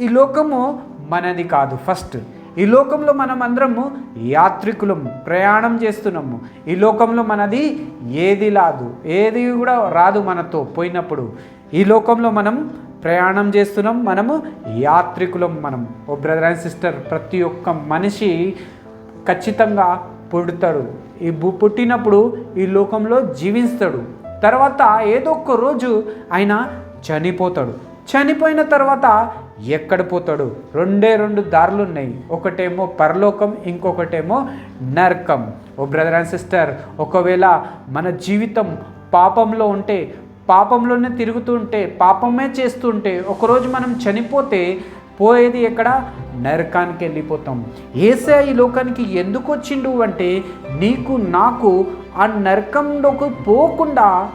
ఈ లోకము మనది కాదు. ఫస్ట్ ఈ లోకంలో మనం అందరము యాత్రికులము ప్రయాణం చేస్తున్నాము. ఈ లోకంలో మనది ఏది రాదు ఏది కూడా రాదు మనతో పోయినప్పుడు. ఈ లోకంలో మనం ప్రయాణం చేస్తున్నాం మనము యాత్రికులం మనం. ఓ బ్రదర్ అండ్ సిస్టర్ ప్రతి ఒక్క మనిషి ఖచ్చితంగా పుడతాడు. ఈ భూ- పుట్టినప్పుడు ఈ లోకంలో జీవిస్తాడు. తర్వాత ఏదో ఒక రోజు ఆయన చనిపోతాడు. చనిపోయిన తర్వాత ఎక్కడ పోతాడు? రెండే రెండు దారులు ఉన్నాయి ఒకటేమో పరలోకం ఇంకొకటేమో నరకం. ఓ బ్రదర్ అండ్ సిస్టర్ ఒకవేళ మన జీవితం పాపంలో ఉంటే పాపంలోనే తిరుగుతుంటే పాపమే చేస్తుంటే ఒకరోజు మనం చనిపోతే పోయేది ఎక్కడ? నరకానికి వెళ్ళిపోతాం. ఏసే ఈ లోకానికి ఎందుకు వచ్చిండు అంటే నీకు నాకు ఆ నరకంలోకి పోకుండా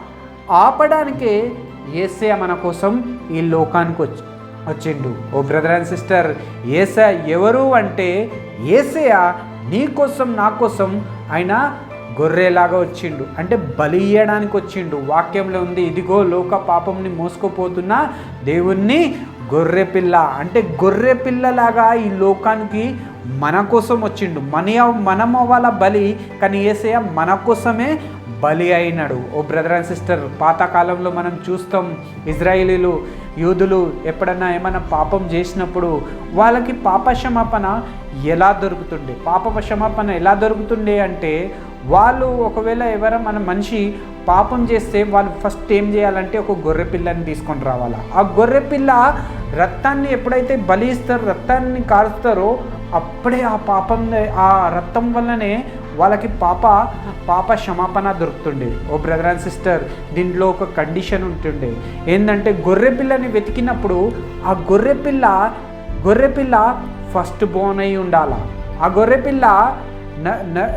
ఆపడానికే ఏసే మన కోసం ఈ లోకానికి వచ్చి వచ్చిండు. ఓ బ్రదర్ అండ్ సిస్టర్ ఏసా ఎవరు అంటే ఏసయ నీ కోసం నా కోసం ఆయన గొర్రెలాగా వచ్చిండు. అంటే బలి ఇయ్యడానికి వచ్చిండు. వాక్యంలో ఉంది ఇదిగో లోక పాపంని మోసుకుపోతున్న దేవుణ్ణి గొర్రె పిల్ల. అంటే గొర్రె పిల్లలాగా ఈ లోకానికి మన కోసం వచ్చిండు. మన మనం అవ్వాల బలి కానీ ఏసయ మన కోసమే బలి అయినాడు. ఓ బ్రదర్ అండ్ సిస్టర్ పాతకాలంలో మనం చూస్తాం ఇజ్రాయిలీలు యూదులు ఎప్పుడన్నా ఏమైనా పాపం చేసినప్పుడు వాళ్ళకి పాపక్షమాపణ ఎలా దొరుకుతుండే? పాప క్షమాపణ ఎలా దొరుకుతుండే అంటే వాళ్ళు ఒకవేళ ఎవరైనా మన మనిషి పాపం చేస్తే వాళ్ళు ఫస్ట్ ఏం చేయాలంటే ఒక గొర్రె పిల్లని తీసుకొని రావాలా? ఆ గొర్రె పిల్ల రక్తాన్ని ఎప్పుడైతే బలి ఇస్తారో రక్తాన్ని కారుస్తారో అప్పుడే ఆ పాపం ఆ రక్తం వల్లనే వాళ్ళకి పాప పాప క్షమాపణ దొరుకుతుండే. ఓ బ్రదర్ అండ్ సిస్టర్ దీంట్లో ఒక కండిషన్ ఉంటుండే. ఏంటంటే గొర్రె పిల్లని వెతికినప్పుడు ఆ గొర్రె పిల్ల గొర్రె పిల్ల ఫస్ట్ బోన్ అయి ఉండాల. ఆ గొర్రె పిల్ల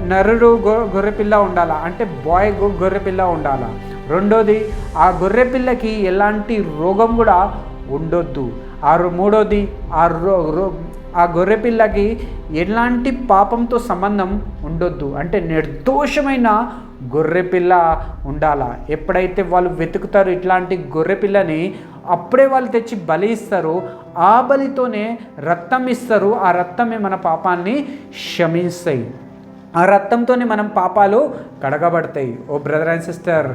నరుడు గొ- గొర్రె పిల్ల ఉండాలా. అంటే బాయ్ గొర్రె పిల్ల ఉండాలా. రెండోది ఆ గొర్రె పిల్లకి ఎలాంటి రోగం కూడా ఉండొద్దు. ఆ మూడోది ఆ రో రో- ఆ గొర్రె పిల్లకి ఎలాంటి పాపంతో సంబంధం ఉండొద్దు. అంటే నిర్దోషమైన గొర్రె పిల్ల ఉండాలా? ఎప్పుడైతే వాళ్ళు వెతుకుతారో ఇట్లాంటి గొర్రె పిల్లని అప్పుడే వాళ్ళు తెచ్చి బలి ఇస్తారు ఆ బలితోనే రక్తం ఇస్తారు. ఆ రక్తమే మన పాపాన్ని క్షమిస్తాయి ఆ రక్తంతోనే మనం పాపాలు కడగబడతాయి. ఓ బ్రదర్ అండ్ సిస్టర్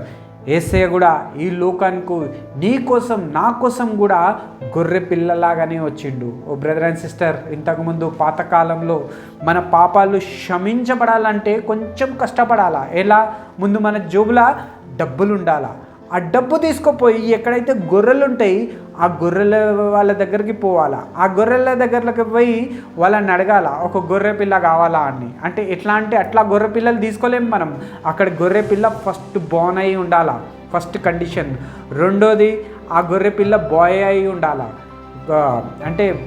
ఏసయ్య కూడా ఈ లోకానికి నీ కోసం నా కోసం కూడా గొర్రె పిల్లలాగానే వచ్చిండు. ఓ బ్రదర్ అండ్ సిస్టర్ ఇంతకుముందు పాతకాలంలో మన పాపాలు క్షమించబడాలంటే కొంచెం కష్టపడాలా? ఎలా? ముందు మన జోబుల డబ్బులు ఉండాలా ఆ డబ్బు తీసుకుపోయి ఎక్కడైతే గొర్రెలు ఉంటాయి ఆ గొర్రెల వాళ్ళ దగ్గరికి పోవాలా? ఆ గొర్రెల దగ్గరకి పోయి వాళ్ళని అడగాల ఒక గొర్రె పిల్ల కావాలా? అని. అంటే ఎట్లా అంటే అట్లా గొర్రె పిల్లలు తీసుకోలేము మనం. అక్కడ గొర్రె పిల్ల ఫస్ట్ బోన్ అయి ఉండాలా? ఫస్ట్ కండిషన్ రెండోది ఆ గొర్రె పిల్ల బాయ్ అయి ఉండాలా? అంటే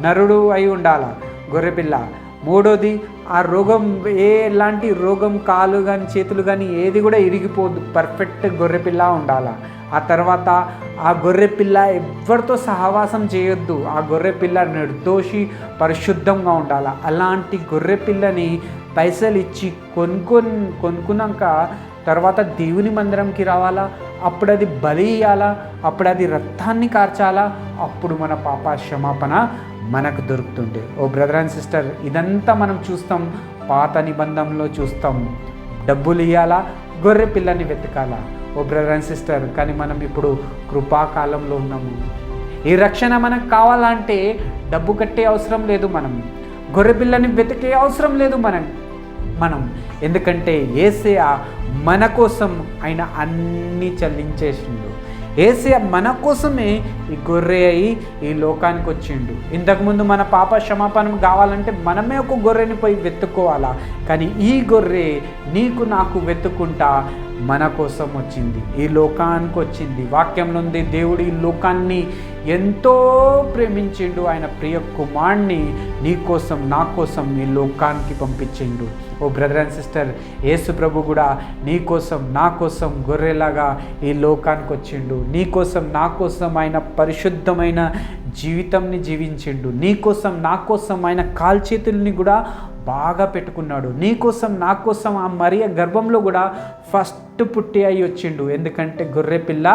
నరుడు అయి ఉండాలా గొర్రెపిల్ల మూడోది ఆ రోగం ఏ ఎలాంటి రోగం కాలు కానీ చేతులు కానీ ఏది కూడా ఇరిగిపోదు. పర్ఫెక్ట్ గొర్రెపిల్ల ఉండాల. ఆ తర్వాత ఆ గొర్రెపిల్ల ఎవరితో సహవాసం చేయొద్దు. ఆ గొర్రెపిల్ల నిర్దోషి పరిశుద్ధంగా ఉండాలి. అలాంటి గొర్రెపిల్లని పైసలు ఇచ్చి కొనుక్కొని కొనుక్కున్నాక తర్వాత దేవుని మందిరంకి రావాలా? అప్పుడు అది బలి ఇయ్యాలా? అప్పుడు అది రక్తాన్ని కార్చాలా? అప్పుడు మన పాప క్షమాపణ మనకు దొరుకుతుండే. ఓ బ్రదర్ అండ్ సిస్టర్ ఇదంతా మనం చూస్తాం పాత నిబంధనలో చూస్తాం. డబ్బులు ఇవ్వాలా గొర్రె పిల్లని వెతకాలా? ఓ బ్రదర్ అండ్ సిస్టర్ కానీ మనం ఇప్పుడు కృపాకాలంలో ఉన్నాము. ఈ రక్షణ మనకు కావాలంటే డబ్బు కట్టే అవసరం లేదు మనం. గొర్రె పిల్లని వెతికే అవసరం లేదు మనం. మనం. ఎందుకంటే ఏసే మన కోసం ఆయన అన్నీ చెల్లించేసి ఏసయ మన కోసమే ఈ గొర్రె అయి ఈ లోకానికి వచ్చిండు. ఇంతకుముందు మన పాప క్షమాపణం కావాలంటే మనమే ఒక గొర్రెని పోయి వెతుక్కోవాలా? కానీ ఈ గొర్రె నీకు నాకు వెతుక్కుంటా మన కోసం వచ్చింది. ఈ లోకానికి వచ్చింది. వాక్యం నుండి దేవుడు ఈ లోకాన్ని ఎంతో ప్రేమించిండు. ఆయన ప్రియ కుమార్ని నీ కోసం నా కోసం ఈ లోకానికి పంపించిండు. ఓ బ్రదర్ అండ్ సిస్టర్ యేసు ప్రభు కూడా నీ కోసం నా కోసం గొర్రెలాగా ఈ లోకానికి వచ్చిండు. నీ కోసం నా కోసం ఆయన పరిశుద్ధమైన జీవితంని జీవించిండు. నీ కోసం నా కోసం ఆయన కాల్చేతుల్ని కూడా బాగా పెట్టుకున్నాడు. నీకోసం నా కోసం ఆ మరియ గర్భంలో కూడా ఫస్ట్ పుట్టి అయి వచ్చిండు. ఎందుకంటే గొర్రె పిల్ల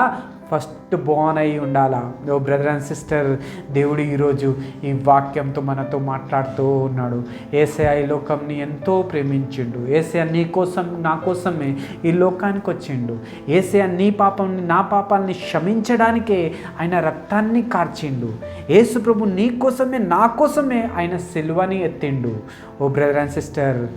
ఫస్ట్ బోర్న్ అయి ఉండాలా? ఓ బ్రదర్ అండ్ సిస్టర్ దేవుడు ఈరోజు ఈ వాక్యంతో మనతో మాట్లాడుతూ ఉన్నాడు. ఏసే ఈ లోకంని ఎంతో ప్రేమించిండు. ఏసే నీ కోసం నా కోసమే ఈ లోకానికి వచ్చిండు. ఏసే నీ పాపంని నా పాపాలని క్షమించడానికే ఆయన రక్తాన్ని కార్చిండు. ఏసు ప్రభు నీ కోసమే నా కోసమే ఆయన సిల్వని ఎత్తిండు. ఓ బ్రదర్ అండ్ సిస్టర్